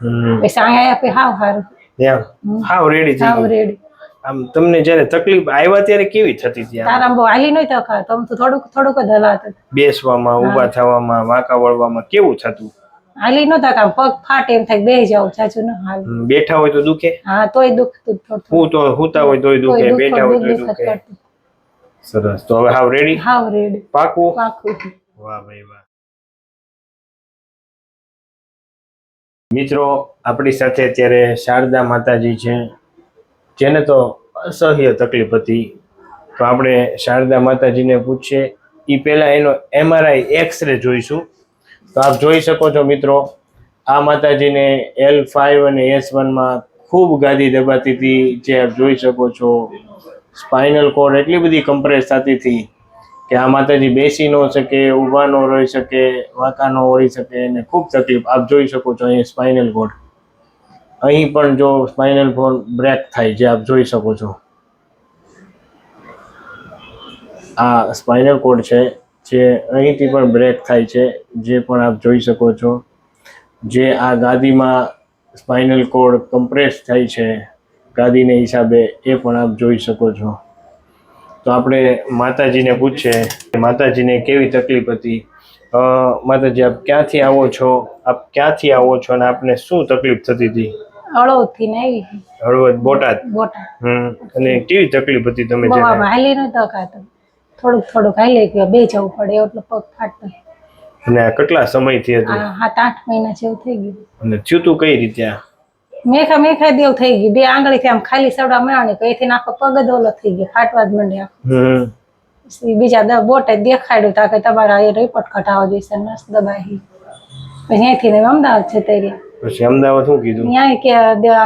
પછી અહીંયા આપે હાવ હારું. હાવ રેડી હાવ રેડી આમ તમને જ્યારે તકલીફ આવ્યા ત્યારે કેવી થતી ત્યાં તારા બહુ હાલી નહીં થકા તો થોડુંક થોડુંક જ હલાતું. બેસવામાં ઊભા થવામાં વાંકા વળવામાં કેવું થતું? હાલી ન થકા પગ ફાટે એમ થાય બે જાવ ચાચુ ન હાલ. બેઠા હોય તો દુખે? હા તોય દુખતું થોડું હું તો હુતા હોય તોય દુખે બેઠા હોય તોય દુખે સરસ. તો હવે હાવ રેડી હાવ રેડી પાકું? પાકું. વાહ ભાઈ વાહ. મિત્રો, આપણી સાથે અત્યારે શારદા માતાજી છે, જેને તો અસહ્ય તકલીફ હતી. તો આપણે શારદા માતાજીને પૂછીએ એ પહેલાં એનો એમઆરઆઈ એક્સરે જોઈશું. તો આપ જોઈ શકો છો મિત્રો, આ માતાજીને એલ ફાઇવ અને એસ વનમાં ખૂબ ગાદી દબાતી હતી, જે આપ જોઈ શકો છો. સ્પાઇનલ કોડ એટલી બધી કમ્પ્રેસ થતી હતી. કે આ માતાજી બેસી ન શકે ઊભા ન રહી શકે વાંકા ન વળી શકે એને ખૂબ તકલીફ. આપ જોઈ શકો છો અહીં સ્પાઇનલ કોડ અહીં પણ જો સ્પાઇનલ કોડ બ્રેક થાય જે આપ જોઈ શકો છો. આ સ્પાઇનલ કોડ છે જે અહીંથી પણ બ્રેક થાય છે, જે પણ આપ જોઈ શકો છો. જે આ ગાદીમાં સ્પાઇનલ કોડ કમ્પ્રેસ થાય છે, ગાદીને હિસાબે એ પણ આપ જોઈ શકો છો. તો આપણે માતાજીને પૂછીએ કે માતાજીને કેવી તકલીફ હતી? માતાજી આપ ક્યાંથી આવો છો? આપ ક્યાંથી આવો છો અને આપને શું તકલીફ થતી હતી? હળવદથી થી ને હળવદ બોટાદ? બોટાદ. હમ અને કેવી તકલીફ હતી તમે હાલી ન થકા થોડુંક થોડુંક હાલી ગયો. બે જવું પડે એટલો પગ ફાટતો. અને કેટલા સમયથી હતું? સાત આઠ મહિના જેવું થઈ ગયું. અને થયું તું કઈ રીતે આ? મેખા મેખા દેવ થઈ ગયું બે આંગળીથી આમ ખાલી સવડા મળવાની તો એથી આખો પગ જ ઓલો થઈ ગયો ફાટવા જ માંડ્યા. બીજા બોટે દેખાડ્યું તા કે તમારા એ રિપોર્ટ કઢાવો જોઈશે નસ દબાઈ. પછી અહીંથી ને અમદાવાદ છે તે પછી અમદાવાદ શું કીધું? ત્યાં કે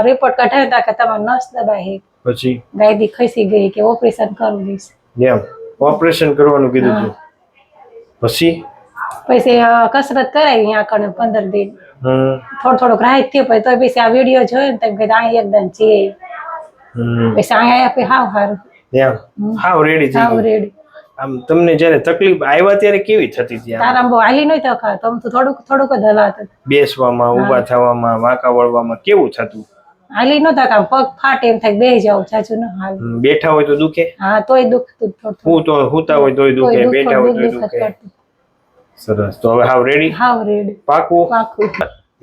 રિપોર્ટ કઢાવ્યો તા કે તમારે નસ દબાઈ. પછી? ગાયદી ખસી ગઈ કે ઓપરેશન કરવું જોઈશે. એમ. ઓપરેશન કરવાનું કીધું પછી? પછી કસરત કરાવી અહીંયા કણે પંદર દિન. થોડું થોડુંક રાહત થયું પછી તો પછી આ વીડિયો જોયો ને તેમ કીધું અહીંયા એકદમ છીએ. પછી અહીં આયા પછી હાવ હારું હાવ રેડી હાવ રેડી આમ તમને જ્યારે તકલીફ આવ્યા ત્યારે કેવી થતી આમ? તારા બહુ હાલી નહીં થકા તો તો થોડુંક થોડુંક જ હલાતું બેસવામાં ઊભા થવામાં વાંકા વળવામાં કેવું થતું? હાલી ન થકા પગ ફાટે એમ થાય બેહી જાવ ચાચુ ન હાલ. બેઠા હોય તો દુખે? હા તોય દુખતું હું તો હુતા હોય તોય દુખે બેઠા હોય તોય દુખે. સરસ. તો હવે હાવ રેડી હાવ રેડી પાકું? પાકું.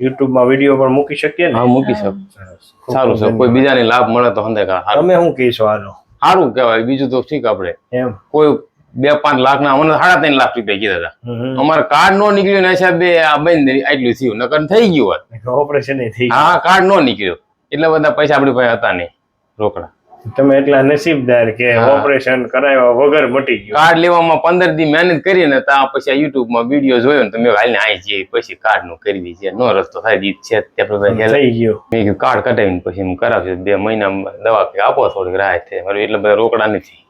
યુટ્યુબમાં વીડિયો પણ મૂકી શકીએ ને? હા મૂકી શકો. સરસ. સારું છે કોઈ બીજાને લાભ મળે તો હંદે કા તમે શું કહેશો આનો સારું કહેવાય. બીજું તો ઠીક આપણે. એમ. કોઈ બે પાંચ લાખ ના અમને સાડા ત્રણ લાખ રૂપિયા કીધા હતા. અમારે કાર્ડ નો નીકળ્યું ને સાહેબ આ બંધ આટલું થયું. નકર થઈ ગયું હોત ઓપરેશન થઈ હા કાર્ડ નો નીકળ્યો. એટલા બધા પૈસા આપણી પાસે હતા નહીં. રોકડા. તમે એટલા નસીબદાર કે ઓપરેશન કરાવ્યા વગર મટી ગયું. કાર્ડ લેવામાં પંદર દી મહેનત કરીને તા પછી યુટ્યુબમાં વીડિયો જોયો ને તમે હાલ ને આવી જઈએ પછી કાર્ડનું કરી દીધી નો રસ્તો થાય ઈ છે થઈ ગયો. મેં કીધું કાર્ડ કઢાવીને પછી હું કરાવશે બે મહિના દવા કે આપો થોડીક રાહત છે. મારું એટલે બધા રોકડા નથી.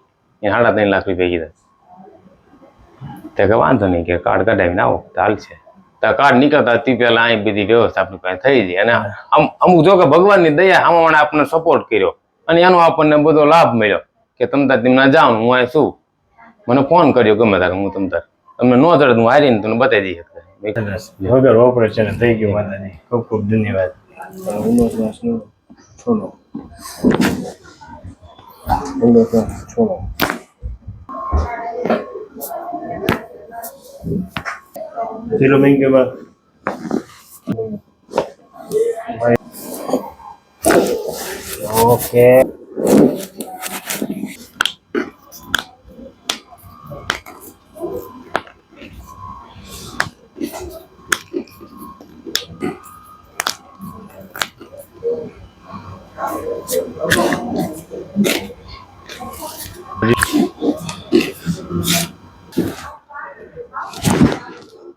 એ સાડા ત્રણ લાખ રૂપિયા કીધા. તે કે વાંધો નહીં કે કાર્ડ કઢાવીને આવો હાલ છે. તો કાર્ડ નીકળતા તે પહેલા અહીં બધી વ્યવસ્થા આપણી પાસે થઈ ગઈ. અને અમુક જો કે ભગવાનની દયા આમાં આપણને સપોર્ટ કર્યો. અને એનો આપણને બધો લાભ મળ્યો કે તમ તેમના તેમને જાઉં હું અહીં શું મને ફોન કર્યો ગમે તારે હું તમ તાર. તમને ન ચડે તો હું હારીને તમને બતાવી દઈ શકતા વગર ઓપરેશન થઈ ગયું માતાજી. ખૂબ ખૂબ ધન્યવાદ. છોડો ઊંડો શ્વાસ છોડો પેલો મેં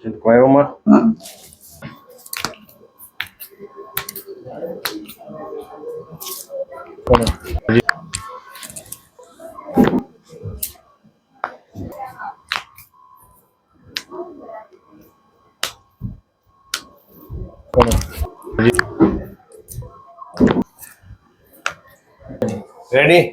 કે બા રેડી